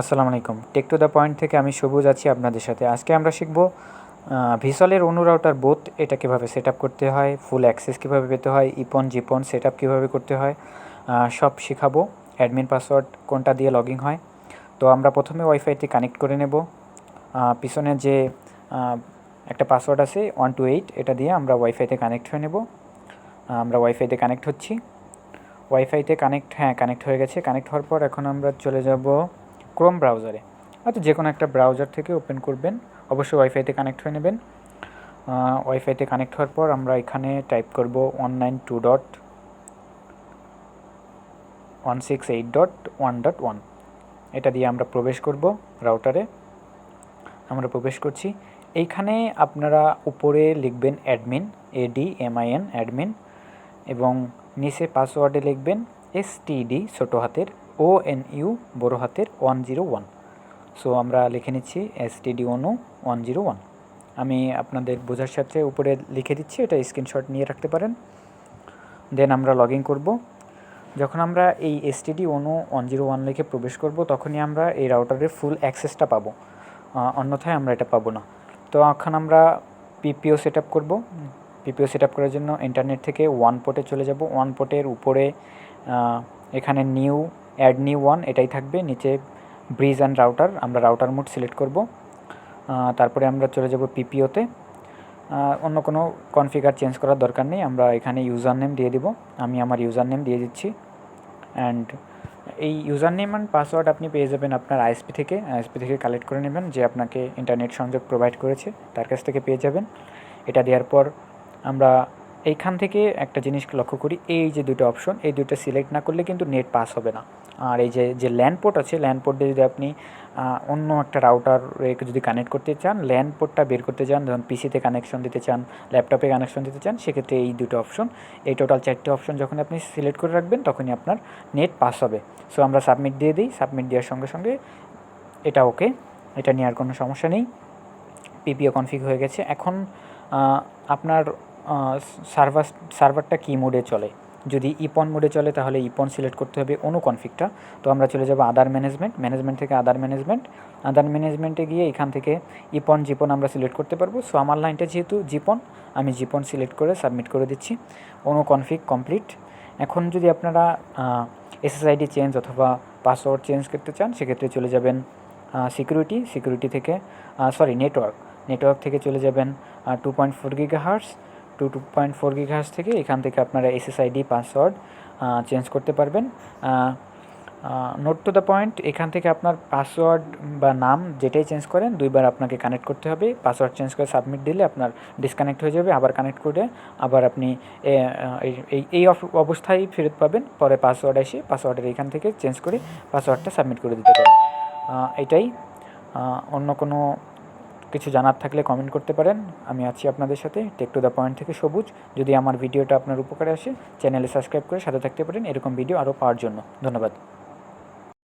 আসসালামু আলাইকুম। Take to the point থেকে আমি সবুজ আছি আপনাদের সাথে। আজকে আমরা শিখব ভিসলের অনু রাউটার বোথ এটা কীভাবে সেট করতে হয় ফুল অ্যাক্সেস কীভাবে পেতে হয় ইপন জিপন সেট আপ কীভাবে করতে হয় সব শেখাবো। অ্যাডমিন পাসওয়ার্ড কোনটা দিয়ে লগইন হয়। তো আমরা প্রথমে ওয়াইফাইতে কানেক্ট করে নেব। পিছনে যে একটা পাসওয়ার্ড আছে ওয়ান টু এইট এটা দিয়ে আমরা ওয়াইফাইতে কানেক্ট হয়ে নেব। আমরা ওয়াইফাইতে কানেক্ট হচ্ছি। ওয়াইফাইতে কানেক্ট হ্যাঁ কানেক্ট হয়ে গেছে। কানেক্ট হওয়ার পর এখন আমরা চলে যাব ক্রোম ব্রাউজারে হয়তো যে কোনো একটা ব্রাউজার থেকে ওপেন করবেন। অবশ্যই ওয়াইফাইতে কানেক্ট হয়ে নেবেন। ওয়াইফাইতে কানেক্ট হওয়ার পর আমরা এখানে টাইপ করব one nine two dot one six eight dot one dot one এটা দিয়ে আমরা প্রবেশ করব রাউটারে আমরা প্রবেশ করছি। এইখানে আপনারা উপরে লিখবেন অ্যাডমিন এডি এমআইএন অ্যাডমিন এবং নিচে পাসওয়ার্ডে লিখবেন এস টিডি ছোটো হাতের। ও এন ইউ বড়ো হাতের ওয়ান জিরো ওয়ান সো আমরা লিখে নিচ্ছি এস টিডি ওনো ওয়ান জিরো ওয়ান আমি আপনাদের বোঝার সাথে উপরে লিখে দিচ্ছি, এটা স্ক্রিনশট নিয়ে রাখতে পারেন। দেন আমরা লগ ইন করব। যখন আমরা এই এসটিডি অনু ওয়ান জিরো ওয়ান লিখে প্রবেশ করব, তখনই আমরা এই রাউটারের ফুল অ্যাক্সেসটা পাবো। অন্যথায় আমরা এটা পাবো না। তো, এখন আমরা পিপিও সেট আপ করব। পিপিও সেট আপ করার জন্য ইন্টারনেট থেকে ওয়ান পোর্টে চলে যাব। ওয়ান পোর্টের উপরে এখানে নিউ অ্যাড নিউ ওয়ান এটাই থাকবে। নিচে ব্রিজ অ্যান্ড রাউটার আমরা রাউটার মোড সিলেক্ট করব। তারপরে আমরা চলে যাব পিপিওতে অন্য কোনো কনফিগার চেঞ্জ করার দরকার নেই, আমরা এখানে ইউজার নেম দিয়ে দিব। আমি আমার ইউজার নেম দিয়ে দিচ্ছি। অ্যান্ড এই ইউজার নেম অ্যান্ড পাসওয়ার্ড আপনি পেয়ে যাবেন আপনার আইএসপি থেকে। আইএসপি থেকে কালেক্ট করে নেবেন, যে আপনাকে ইন্টারনেট সংযোগ প্রোভাইড করেছে, তার কাছ থেকে পেয়ে যাবেন। এটা দেওয়ার পর আমরা এইখান থেকে একটা জিনিস লক্ষ্য করি, এই যে দুটো অপশন এই দুটো সিলেক্ট না করলে কিন্তু নেট পাস হবে না। আর এই যে যে ল্যান্ড পোর্ট আছে ল্যান্ড পোর্ট দিয়ে যদি আপনি অন্য একটা রাউটার যদি কানেক্ট করতে চান ল্যান্ড পোর্টটা বের করতে চান, ধরুন পিসিতে কানেকশন দিতে চান ল্যাপটপে কানেকশন দিতে চান, সেক্ষেত্রে এই দুটো অপশন এই টোটাল চারটে অপশন যখন আপনি সিলেক্ট করে রাখবেন, তখনই আপনার নেট পাস হবে। সো আমরা সাবমিট দিয়ে দিই সাবমিট দেওয়ার সঙ্গে সঙ্গে এটা ওকে এটা নিয়ে আর কোনো সমস্যা নেই। পিপিও কনফিগ হয়ে গেছে। এখন আপনার সার্ভার সার্ভারটা কী মোডে চলে? যদি ইপন মোডে চলে, তাহলে ইপন সিলেক্ট করতে হবে অনু কনফিগটা তো আমরা চলে যাব আদার ম্যানেজমেন্ট। ম্যানেজমেন্ট থেকে আদার ম্যানেজমেন্ট। আদার ম্যানেজমেন্টে গিয়ে এখান থেকে ইপন, জিপন আমরা সিলেক্ট করতে পারব। সো আমার লাইনটা যেহেতু জিপন, আমি জিপন সিলেক্ট করে সাবমিট করে দিচ্ছি। অনু কনফিগ কমপ্লিট। এখন যদি আপনারা এসএসআইডি চেঞ্জ অথবা পাসওয়ার্ড চেঞ্জ করতে চান, সেক্ষেত্রে চলে যাবেন সিকিউরিটি। সিকিউরিটি থেকে সরি, নেটওয়ার্ক। নেটওয়ার্ক থেকে চলে যাবেন two point four giga hertz two two point four hertz থেকে এখান থেকে আপনারা এসএসআইডি পাসওয়ার্ড চেঞ্জ করতে পারবেন। নোট টু দ্য পয়েন্ট এখান থেকে আপনার পাসওয়ার্ড বা নাম যেটাই চেঞ্জ করেন, দুইবার আপনাকে কানেক্ট করতে হবে। পাসওয়ার্ড চেঞ্জ করে সাবমিট দিলে আপনার ডিসকানেক্ট হয়ে যাবে, আবার কানেক্ট করে আবার আপনি এই- এই এই অব- অবস্থায় ফেরত পাবেন। পরে পাসওয়ার্ড এসে পাসওয়ার্ডের এখান থেকে চেঞ্জ করে পাসওয়ার্ডটা সাবমিট করে দিতে পারেন। এটাই। অন্য কোনো কিছু জানার থাকলে কমেন্ট করতে পারেন। আমি আছি আপনাদের সাথে টেক টু দ্য পয়েন্ট থেকে সবুজ। যদি আমার ভিডিওটা আপনার উপকারে আসে চ্যানেলে সাবস্ক্রাইব করে সাথে থাকতে পারেন। এরকম ভিডিও আরও পাওয়ার জন্য। ধন্যবাদ।